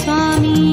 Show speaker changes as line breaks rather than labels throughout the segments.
स्वामी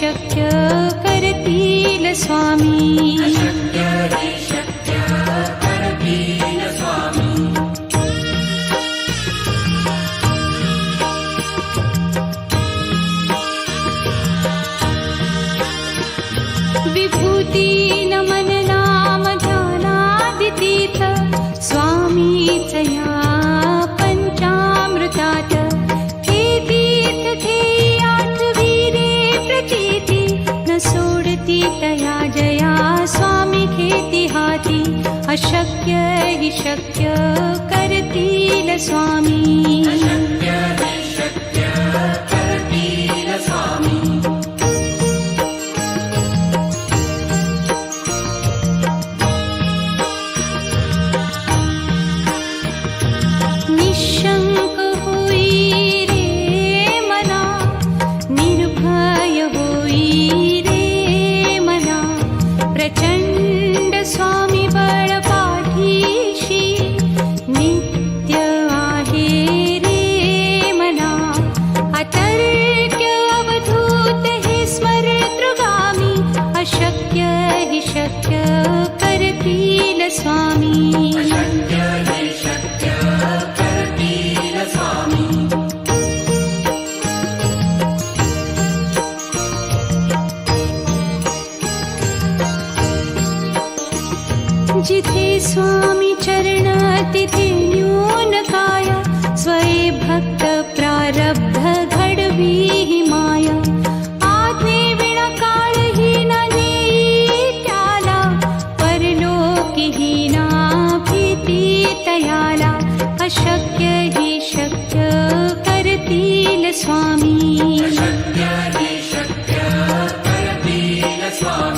शक्य करतील स्वामी स्वामी चरण अतिते योनकाया स्वय भक्त प्रारब्ध घडवी हि माया आधे विना कालहीन ने क्याना अशक्य हि शक्य करतील स्वामी अशक्य ने शक्य करतील स्वामी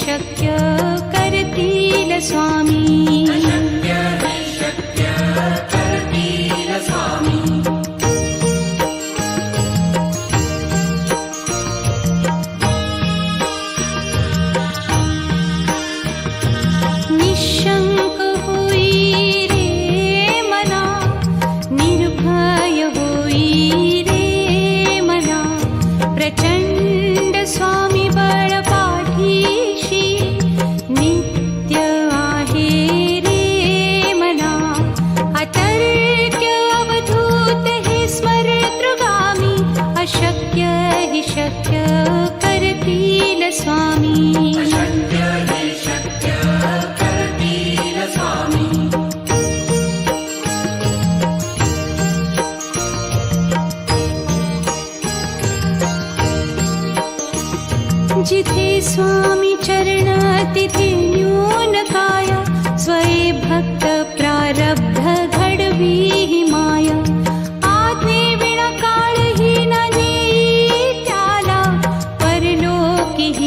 शक्य करतील स्वामी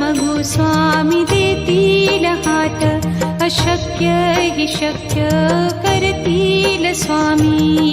मगो स्वामी देतील हाट अशक्य शक्य करतील स्वामी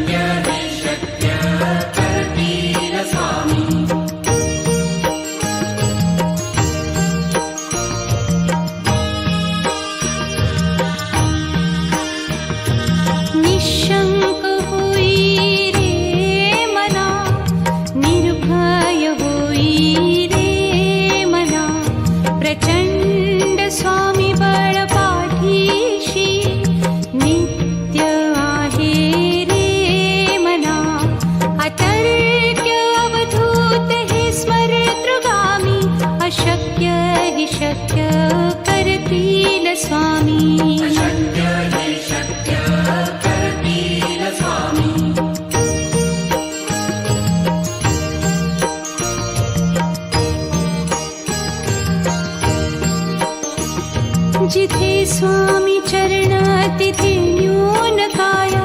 चिथि स्वामी चरणातिथिन्यूनकाय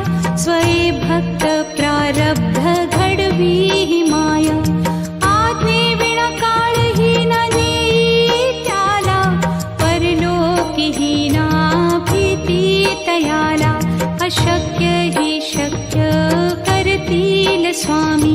स्वये हि माया आत्मकालहीना नीत्याला परलोकिहीनाप्रीति तयाला अशक्य हि शक्य स्वामी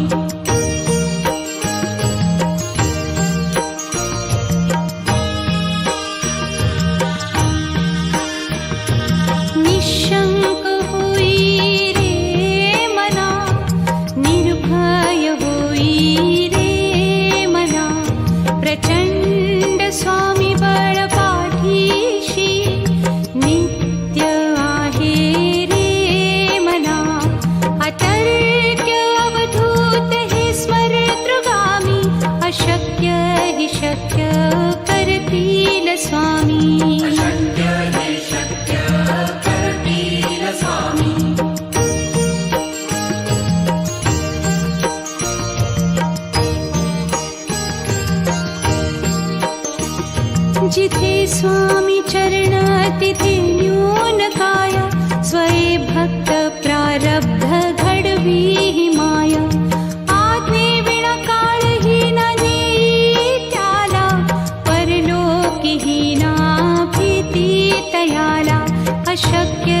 अशक्य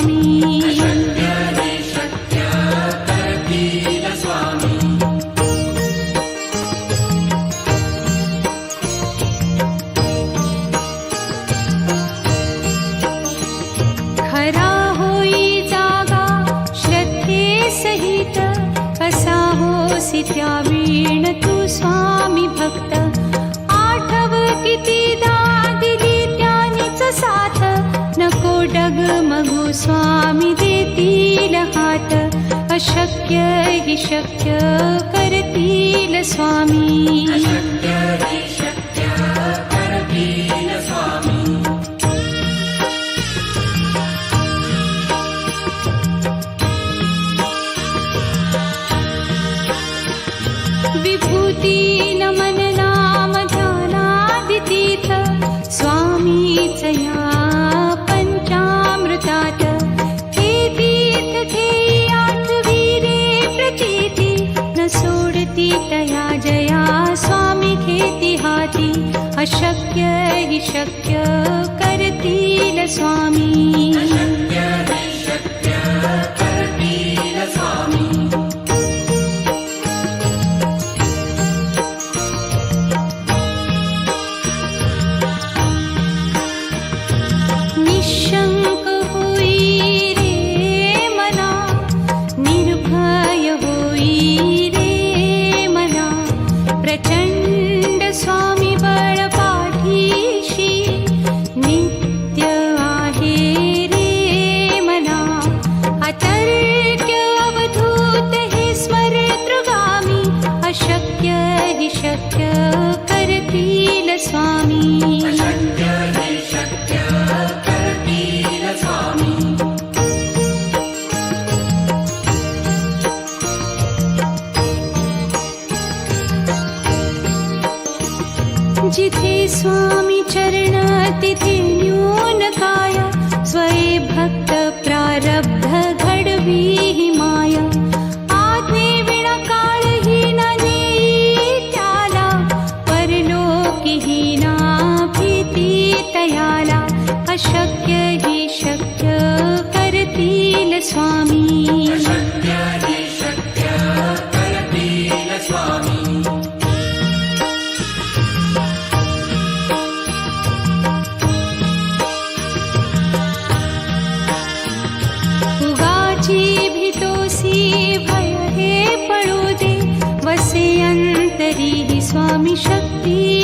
शक्य करतील स्वामी जिथे स्वामी भक्त प्रारब्ध घडवी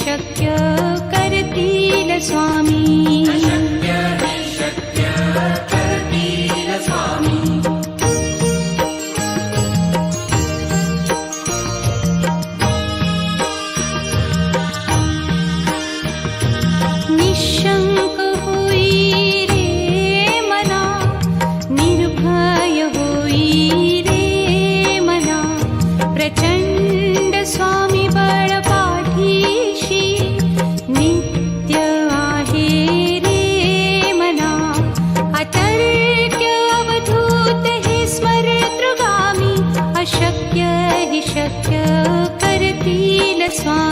शक्य करतील स्वामी song.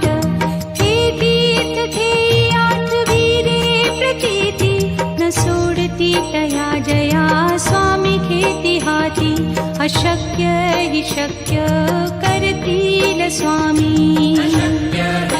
ी जया स्वामी हाथी अशक्य ही शक्य करतील स्वामी